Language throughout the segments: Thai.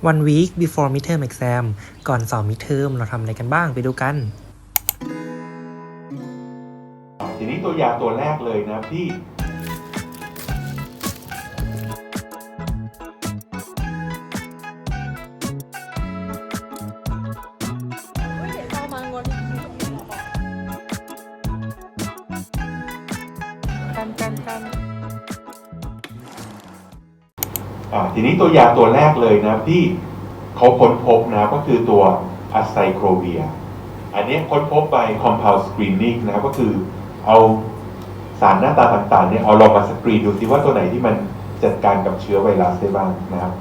one week before midterm exam ก่อนสอบ midterm เราทำอะไรกันบ้างไปดูกัน ทีนี้ตัวยาตัวแรกเลยนะที่ ทีนี้ตัวยาตัวแรกเลยนะที่เขาค้นพบนะก็คือตัวอะไซโครเวีย อันนี้ค้นพบไป compound screening นะก็คือเอาสารหน้าตาต่างๆเนี่ยเอาลองมาสกรีนดูซิว่าตัวไหนที่มันจัดการกับเชื้อไวรัสได้บ้างนะครับ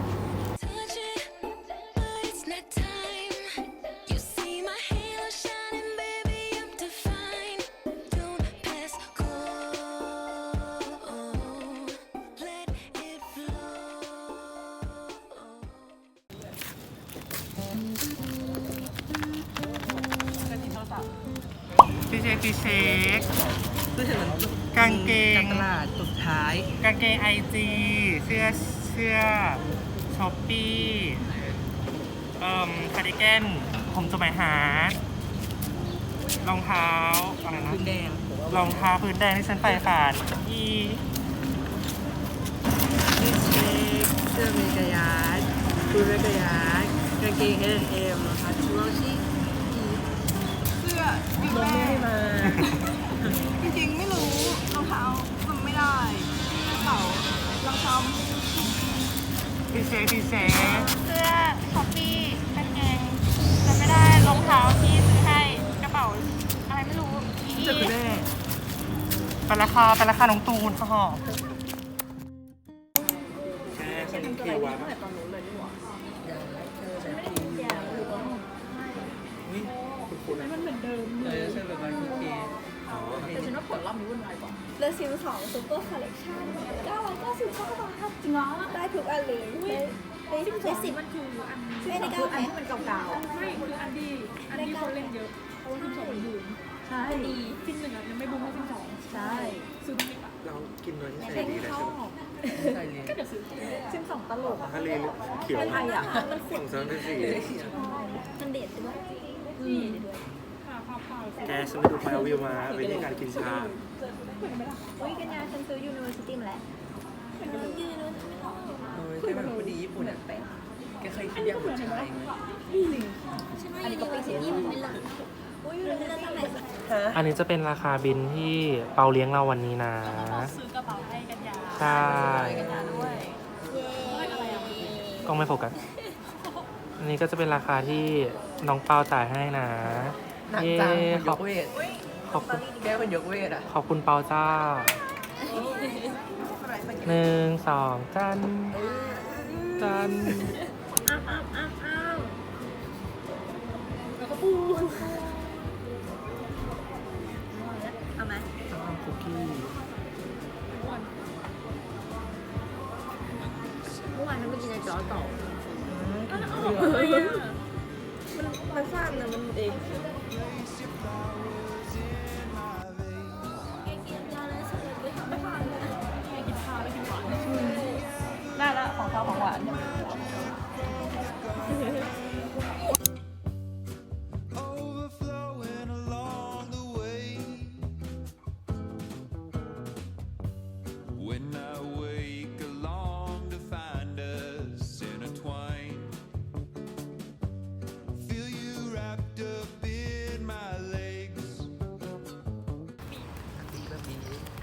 พี่เช็คพี่เช็คก็ถึงกางเกง ตลาดสุดท้ายกางเกงไอจีเสื้อเสื้อช้อปปี้เอ่อคาร์ดิแกนผมสมัยหารองเท้าอะไรนะพื้นแดงรองเท้าพื้นแดงที่ฉันใฝ่ฝันอีนี่เช็คเสื้อเมกายาร์ดคูเมกายาร์ดกางเกง H&M นะคะชูโรชิเสื้อบิ๊กแม่มาจริงๆ ไม่รู้รองเท้าจำไม่ได้กระเป๋ารองเท้าพี่เช็คพี่เช็คเสื้อช้อปปี้กางเกงจำไม่ได้รองเท้าที่ซื้อให้กระเป๋าอะไรไม่รู้อีเสื้อคุณแม่เป็นราคาเป็นราคาน้องตูนค่ะห่อแค่ฉันเที่ยววะ เลซิลสองซูเปอร์คอลเลคชั่น999บาทจริงเหรอได้ทุกอันเลยได้ได้ได้สิบมันคืออันไม่ได้เก้าอันที่มันเก่าๆไม่คืออันที่อันที่คนเล่นเยอะเพราะว่าซิมสองมันบูมใช่ดีซิมหนึ่งอะยังไม่บูมเท่าซิมสองใช่ซื้อที่ปะเรากินโดยที่ใช้ใส่ดีที่เลยชใช่อไหมบใส่เลยซิมสองตลกอะทะเลเขียวไทยอะมันสองสามสี่มันเด็ดด้วยแกฉันไปดูไฟวิวมาเป็นที่การกินชา อุ้ยกันยาฉันซื้อ University มาแล้วยืนนู้นไม่ต้องโอ้ยแต่แบบพอดีญี่ปุ่นอะแกเคยคิดอยากบุชายไหมอันนี้ก็เป็นสิ่งที่มันไม่หลังอุ้ยอยู่ในนั้นตั้ไหนอันนี้จะเป็นราคาบินที่เปาเลี้ยงเราวันนี้นะซื้อกระเป๋าให้กันยาใช่ด้วยเย้กล้องไม่โฟกัสอันนี้ก็จะเป็นราคาที่น้องเปาจ่ายให้นะหนักเย้จังขอบเวท ขอบคุณแกเป็นยกเวทอะขอบคุณเปาจ้าหนึ่งสองจันจันอ้าวอ้าวอ้าวอ้าวแล้วก็ปู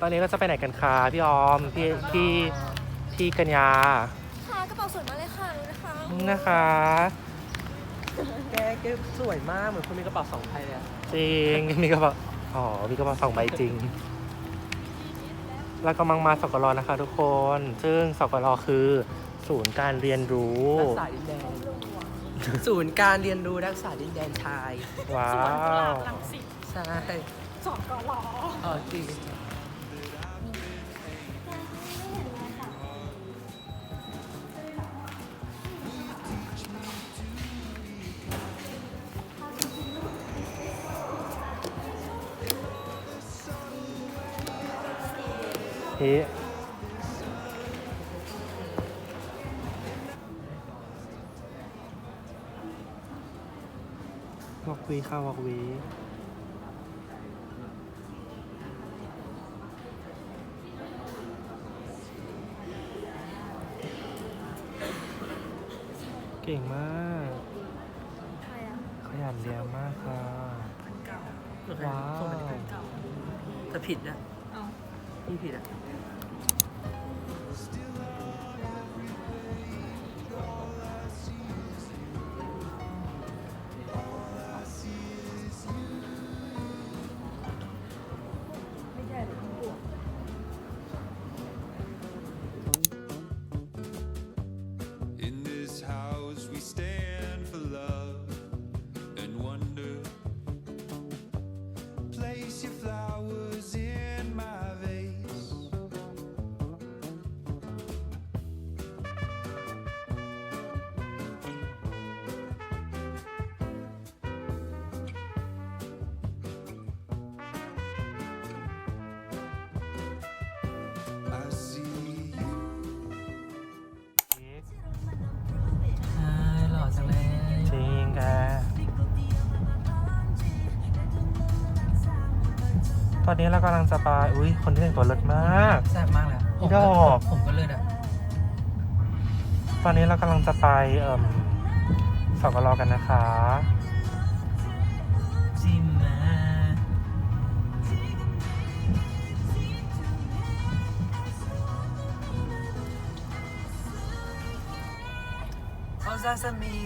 อนนี้เราจะไปไหนกันคะพี่ออม พี่พี่พี่กัญญาค่ะกระเป๋าสวยมากเลยค่ะดูนะคะนะคะ แกแกสวยมากเหมือนคนมีกระเป๋าสองใบเลยอะจริง มีกระเป๋าอ๋อ มีกระเป๋าสองใบจริง แล้วกำลังมาสกลนะคะ ทุกคน ซึ่งสกลคือศูนย์การเรียนรู้ รักษาดินแดน ศูนย์การเรียนรู้รักษาดินแดนชาย ว้าวลังสิตใช่สองกอลอ เออจริงิวอกวีค่ะวอกวีเก่งมาก ขยันเรียนมากค่ะ ว้าว ถ้าผิดนะ เอา อนนี้เรากำลังจะไปอุ้ยคนที่แต่งตัวเลิศมาก แซ่บมากเลยอะผมดก็อก ผมก็เลยอะตอนนี้เรากำลังจะไปเอ่มสกลกันนะคะ จิมมาเอาซาซามิ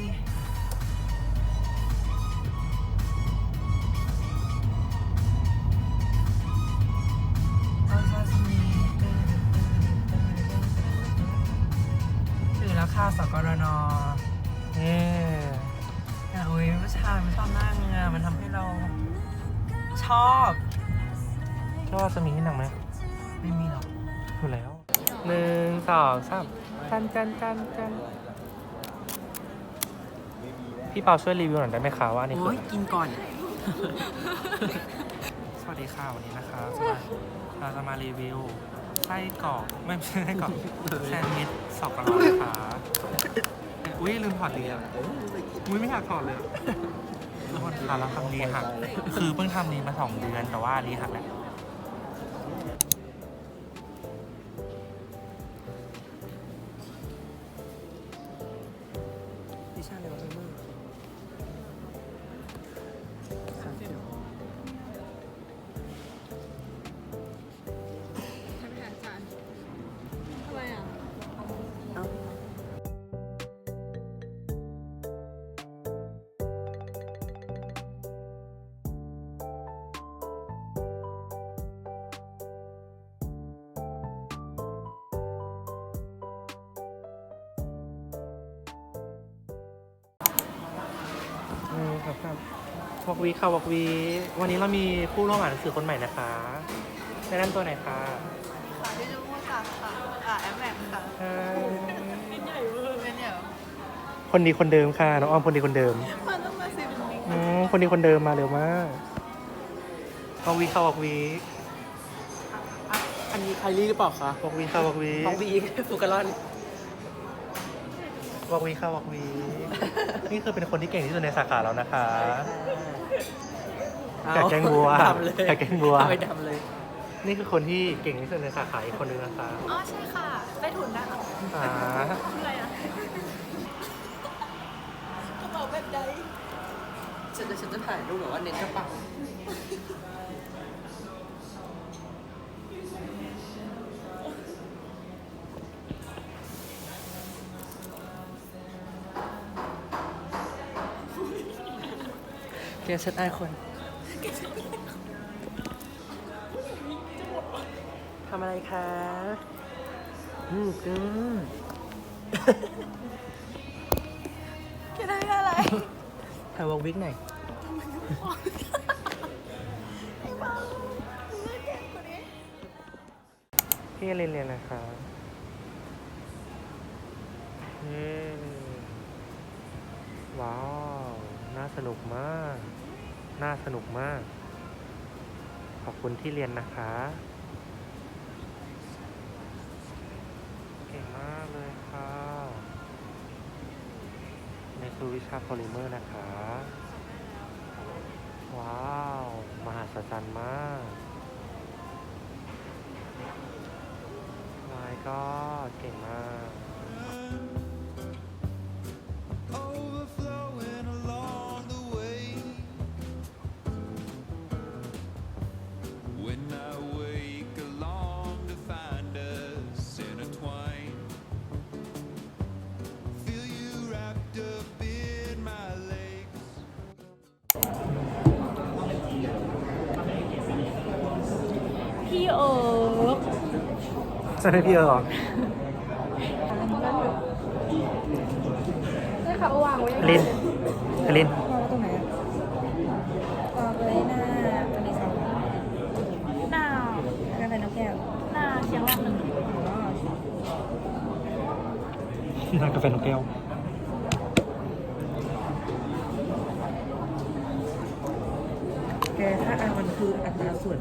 ชอบก็จะมีที่หนังไหมไม่มีหรอกอยู่แล้วหนึ่งสองสามกันกันกันกันพี่เปาช่วยรีวิวหน่อยได้ไหมคะว่าอันนี้คืโอ้อยกินก่อน สวัสดีค่ะวันนี้นะคะจะมาเราจะมารีวิวไส้กรอกไม่ใช่ไส้กรอกแซนด์วิชสอกกรอกนะคะอุ้ยลืมถอดเรียงอุ้ยไม่อยากถอดเลยอะทุก คนคะเราทำรีหัก คือเพิ่งทำรีมาสองเดือนแต่ว่ารีหักแล้ว ครับครับวอกวีค่ะวอกวี วันนี้เรามีผู้ร่วมอ่านหนังสือคนใหม่นะคะแนะนำตัวหน่อยค่ะค่ะพี่จูโมจักค่ะอ่าแอมแหม่มค่ะเอ่อเป็นใหญ่เวอร์เป็นเนี่ยคนดีคนเดิมค่ะน้องอ้อมคนดีคนเดิมมันต้องมาสิบนิดอืมคนดีคนเดิมมาเร็วมากวอกวีค่ะวอกวีอันนี้ไคลี่หรือเปล่าคะวอกวีค่ะวอกวีของวีฟูการอนวอกวีค่ะวอกวี นี่คือเป็นคนที่เก่งที่สุดในสาขาแล้วนะคะอยากแกล้งบัวดำเลยอยากแกล้งบัวเอาไปดำเลย นี่คือคนที่เก่งที่สุดในสาขาอีกคนนึงนะคะอ๋อใช่ค่ะไปถุนได้ค่ะอ่าอะไรอะกระเป๋าแบบใดฉันจะฉันจะถ่ายรูปแบบว่าเน้นกระเป๋า กฉันอายคนทำอะไรคะอืมกึ้งแกได้อะไรถ่ายวอลวิกหน่อยพี่เรียนเรียนนะคะเย้ว้าว น่าสนุกมาก น่าสนุกมาก ขอบคุณที่เรียนนะคะ เก่งมากเลยค่ะ ในคือวิชาโพลิเมอร์นะคะ ว้าว มหัศจรรย์มากนายก็เก่งมาก ใช่ไหมพี่เออหรอได้ค่ะวางไว้ลินลินวางไว้ตรงไหนอะวางไว้หน้าอันนี้สองหน้ากาแฟนกแก้วหน้าเชียงรายหนึ่งอ๋อนากาแฟนกแก้วแกถ้าอันมันคืออัตราส่วน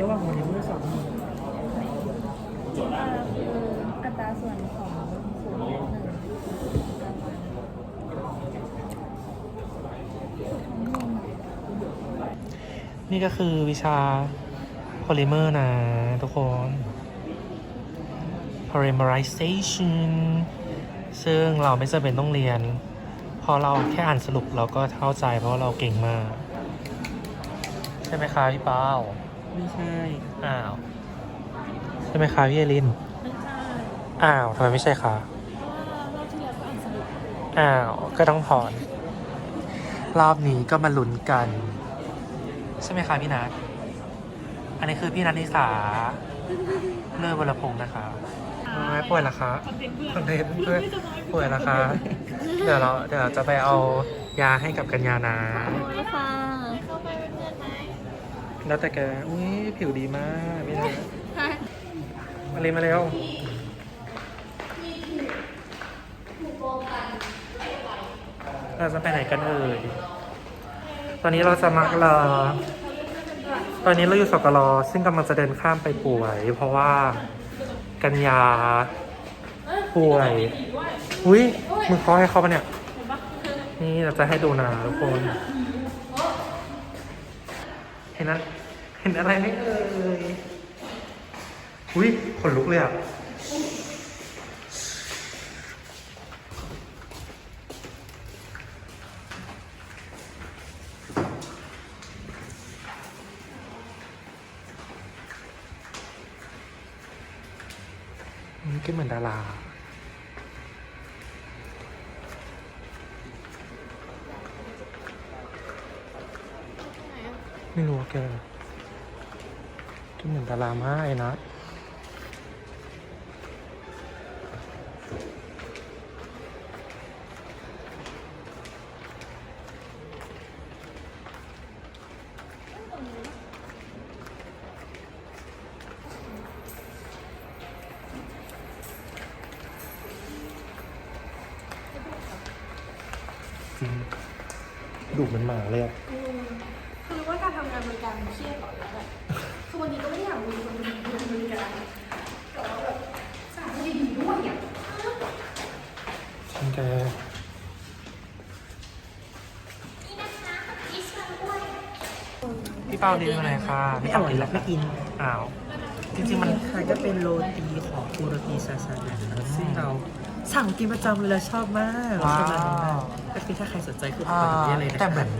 ระหว่างวันนี้เมื่อสองมืออ่า คืออัตราส่วนของศูนย์และหนึ่งกาแฟนี่ก็คือวิชา polymer นะทุกคน polymerization ซึ่งเราไม่จำเป็นต้องเรียน พอเราแค่อ่านสรุปเราก็เข้าใจเพราะว่าเราเก่งมาก ใช่ไหมคะพี่เป้าไม่ใช่ อ้าว ใช่ไหมคะพี่เอลิน ไม่ใช่อ้าวทำไมไม่ใช่คะ เพราะว่ารอบที่แล้วก็อ่านสรุปอ้าว ก็ต้องถอน รอบนี้ก็มาลุ้นกัน ใช่ไหมคะพี่นัทอันนี้คือพี่นัทนิสาเลิศวรพงศ์นะคะไม่ป่วยเหรอคะคอนเทนต์เพื่อนคอนเทนต์เพื่อนป่วยเหรอคะ เดี๋ยวเราเดี๋ยวเราจะไปเอายาให้กับกัญญานะ ไม่ค่ะเข้าไปเป็นเพื่อนไหมแล้วแต่แกอุ้ยผิวดีมากพี่นัท มาเร็วมาเร็วเราจะไปไหนกันเอ่ย ตอนนี้เราจะมักรอตอนนี้เราอยู่สกลซึ่งกำลังจะเดินข้ามไปป่วย เพราะว่ากัญญาป่วย อุ้ยมือเขาให้เขาปะเนี่ย นี่เราจะให้ดูนะทุกคน เห็นนะเห็นอะไรไหมเอ่ย อุ้ยขนลุกเลยอะนี่ก็เหมือนดาราไม่รู้แกก็เหมือนดารามากไอ้นะ ดุเหมือนหมาเลยอะคือว่าการทำงานบริการมันเครียดต่อแล้วแบบคือวันนี้ก็ไม่ได้อยากมีคนทำงานบริการแต่ว่าแบบสายดีๆด้วยอะจริงแกพี่เปาดีอะไรค่ะไม่เอาเลยหรอกไม่กิน อ้าว จริงๆมัน ค่ะก็เป็นโรตีของคูโรตีซาซานะซึ่งเรา สั่งกินประจำเลยแล้วชอบมากเราชอบร้านนี้มากก็คือถ้าใครสนใจคืออ่าเปิดได้เลยนะคะแต่เหมือน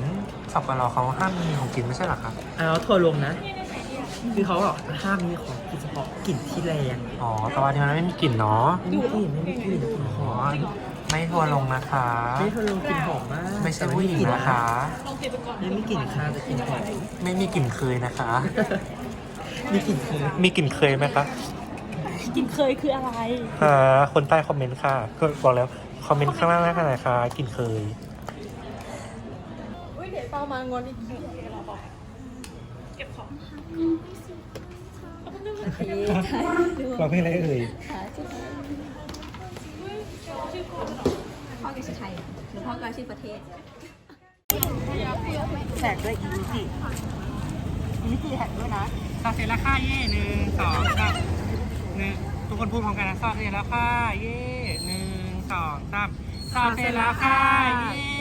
สับปะรดเขาห้ามมีของกินไม่ใช่เหรอครับ เอาทัวร์ลงนะ คือเขาบอกห้ามมีของกินเฉพาะกลิ่นที่แรงอ๋อแต่ว่าที่มันไม่มีกลิ่นเนาะไม่มีกลิ่นไม่มีกลิ่นกลิ่นหอ๋ออมไม่ทัวร์ลงนะคะ ไม่ทัวร์ลงกลิ่นหอมมากไม่ใช่แต่ผู้หญิงกลิ่นะคะ ไม่มีกลิ่นค่ะแต่กลิ่นหอมไม่มีกลิ่นเคยนะคะ มีกลิ่นคือมีกลิ่นเคยไหมคะ กินเคยคืออะไรอ่าคนใต้คอมเมนต์ค่ะก็บอกแล้วคอมเมนต์ข้างล่างได้ขนาดค่ะกลิ่นเคยอุ้ยเดี๋ยวเปามางอนอีกทีเราบอกเก็บของเราไม่อะไรเอ่ยพ่อแกชื่อไทยหรือพ่อแกชื่อประเทศแจกด้วยอีนิจิอีนิจิแท็กด้วยนะซาเสร็จแล้วค่ะเย่หนึ่งสองสาม หนึ่งทุกคนพูดพร้อมกันนะซาเสร็จแล้วค่ะ เย่หนึ่งสองสามซาเสร็จแล้วค่ะ เย่